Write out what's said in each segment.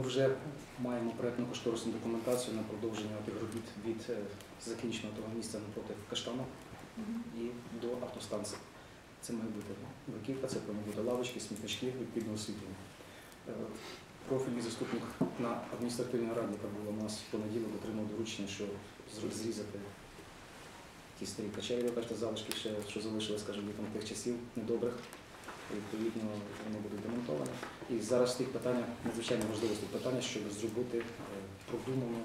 Ми вже маємо проєктну кошторисну документацію на продовження тих робіт від е, закінченого того місця напроти Каштану і до автостанції. Це має бути бруківка, це повинні бути лавочки, смітнички, відповідно освітлення. Е, Профільний заступник на адміністративній раді, яка була у нас в понеділок, отримав доручення, що зрізати ті старі качелі, ви кажете, залишки ще, що залишилось, скажімо, там тих часів недобрих. Відповідно, вони будуть демонтовані. І зараз тих питання надзвичайно важливе питання, щоб зробити е, продуману,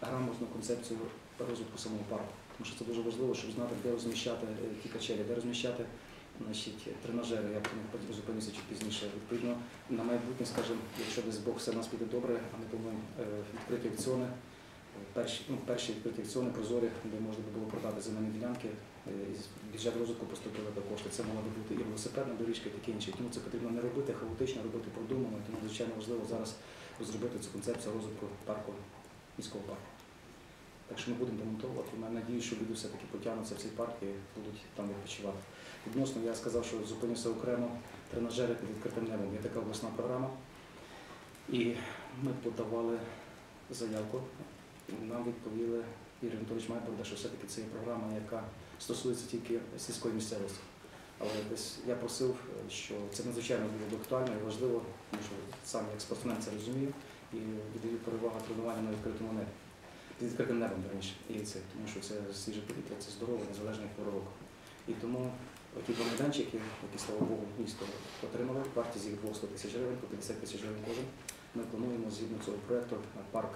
грамотну концепцію розвитку самого парку. Тому що це дуже важливо, щоб знати, де розміщати е, ті качелі, де розміщати значить, тренажери, я потім зупинюся чуть пізніше. Відповідно, на майбутнє, скажімо, якщо десь Бог все в нас піде добре, а ми повинні відкрити відкриті аукціони, е, перші, ну, перші відкриті аукціони прозорі, де можна було продати земельні ділянки, е, із бюджет розвитку поступили до кошти. Це мала би бути і велосипедна доріжка, і таке інше. Тому це потрібно не робити хаотично, робити продумано. Тому звичайно важливо зараз розробити цю концепцію розвитку парку, міського парку. Так що ми будемо демонтувати. Маю надію, що люди все-таки потягнуться в цей парк і будуть там відпочивати. Відносно, я сказав, що зупинився окремо тренажери під відкритим небом. Є така обласна програма. І ми подавали заявку. Нам відповіли Ігор Анатолійович Майборда, що все-таки це є програма, яка стосується тільки сільської місцевості. Але десь я просив, що це надзвичайно було актуально і важливо, тому що сам як спортсмен це розумію і віддаю перевагу тренуванню на відкритому небі. Під відкритим небом раніше. І це, тому що це свіже повітря, це здорово, незалежно від року. І тому оті два майданчики, які, слава Богу, місто отримали, варті з їх 200 тисяч гривень, по 50 тисяч гривень кожен. Ми плануємо згідно цього проєкту парк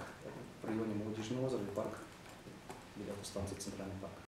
в районі Молодіжного озера і парк біля станції Центральний парк.